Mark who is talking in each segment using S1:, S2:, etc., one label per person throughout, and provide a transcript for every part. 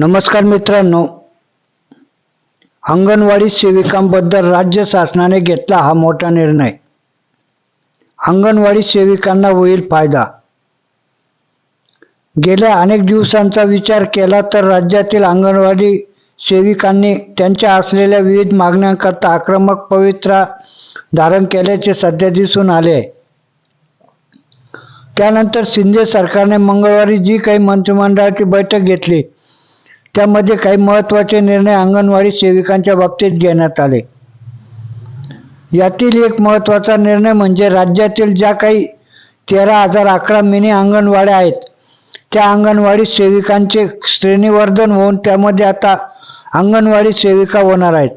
S1: नमस्कार मित्रांनो. अंगणवाडी सेविकांबद्दल राज्य शासनाने घेतला हा मोठा निर्णय. अंगणवाडी सेविकांना होईल फायदा. गेल्या अनेक दिवसांचा विचार केला तर राज्यातील अंगणवाडी सेविकांनी त्यांच्या असलेल्या विविध मागण्यांकरता आक्रमक पवित्रा धारण केल्याचे सध्या दिसून आले. आहे त्यानंतर शिंदे सरकारने मंगळवारी जी काही मंत्रिमंडळाची बैठक घेतली त्यामध्ये काही महत्त्वाचे निर्णय अंगणवाडी सेविकांच्या बाबतीत घेण्यात आले. यातील एक महत्त्वाचा निर्णय म्हणजे राज्यातील ज्या काही तेरा हजार अकरा मिनी अंगणवाड्या आहेत त्या अंगणवाडी सेविकांचे श्रेणीवर्धन होऊन त्यामध्ये आता अंगणवाडी सेविका होणार आहेत.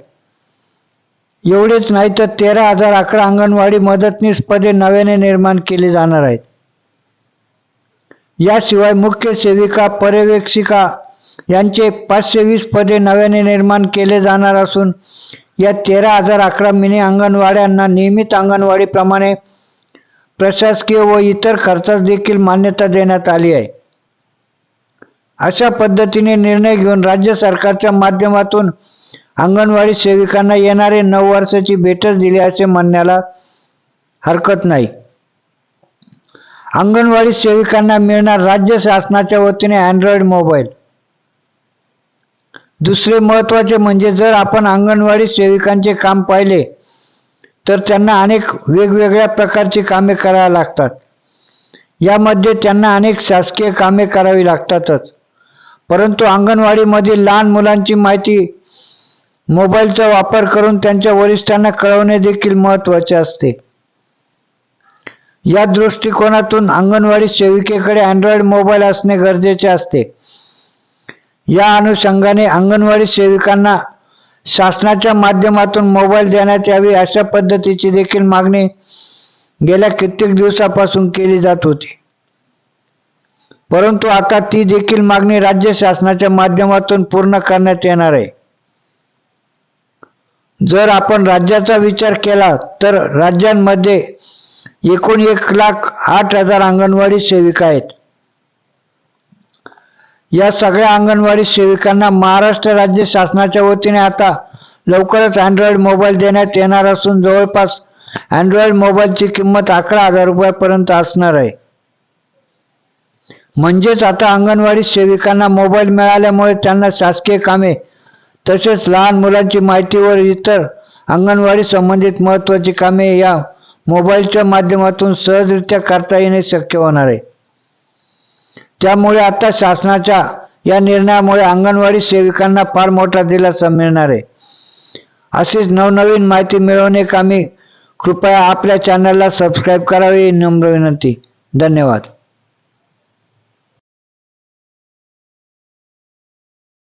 S1: एवढेच नाही तर तेरा हजार अकरा अंगणवाडी मदतनीस पदे नव्याने निर्माण केली जाणार आहेत. याशिवाय मुख्य सेविका पर्यवेक्षिका यांचे पाचशे वीस पदे नव्याने निर्माण केले जाणार असून या तेरा हजार अकरा मिनी अंगणवाड्यांना नियमित अंगणवाडीप्रमाणे प्रशासकीय व इतर खर्चास देखील मान्यता देण्यात आली आहे. अशा पद्धतीने निर्णय घेऊन राज्य सरकारच्या माध्यमातून अंगणवाडी सेविकांना येणारे नऊ वर्षाची भेटच दिली असे म्हणण्याला हरकत नाही. अंगणवाडी सेविकांना मिळणार राज्य शासनाच्या वतीने अँड्रॉइड मोबाईल. दुसरे महत्त्वाचे म्हणजे जर आपण अंगणवाडी सेविकांचे काम पाहिले तर त्यांना अनेक वेगवेगळ्या प्रकारची कामे करावी लागतात. यामध्ये त्यांना अनेक शासकीय कामे करावी लागतातच. परंतु अंगणवाडीमधील लहान मुलांची माहिती मोबाईलचा वापर करून त्यांच्या वरिष्ठांना कळवणे देखील महत्त्वाचे असते. या दृष्टिकोनातून अंगणवाडी सेविकेकडे अँड्रॉइड मोबाईल असणे गरजेचे असते. या अनुषंगाने अंगणवाडी सेविकांना शासनाच्या माध्यमातून मोबाईल देण्यात यावी अशा पद्धतीची देखील मागणी गेल्या कित्येक दिवसापासून केली जात होती. परंतु आता ती देखील मागणी राज्य शासनाच्या माध्यमातून पूर्ण करण्यात येणार आहे. जर आपण राज्याचा विचार केला तर राज्यांमध्ये एकूण एक लाख आठ हजार अंगणवाडी सेविका आहेत. या सगळ्या अंगणवाडी सेविकांना महाराष्ट्र राज्य शासनाच्या वतीने आता लवकरच अँड्रॉइड मोबाईल देण्यात येणार असून जवळपास अँड्रॉइड मोबाईलची किंमत अकरा हजार रुपयापर्यंत असणार आहे. म्हणजेच आता अंगणवाडी सेविकांना मोबाईल मिळाल्यामुळे त्यांना शासकीय कामे तसेच लहान मुलांची माहिती व इतर अंगणवाडी संबंधित महत्त्वाची कामे या मोबाईलच्या माध्यमातून सहजरित्या करता येणे शक्य होणार आहे. त्यामुळे आता शासनाच्या या निर्णयामुळे अंगणवाडी सेविकांना फार मोठा दिलासा मिळणार आहे. अशीच नवनवीन माहिती मिळवणे कामी कृपया आपल्या चॅनलला सबस्क्राईब करावे ही नम्र विनंती. धन्यवाद.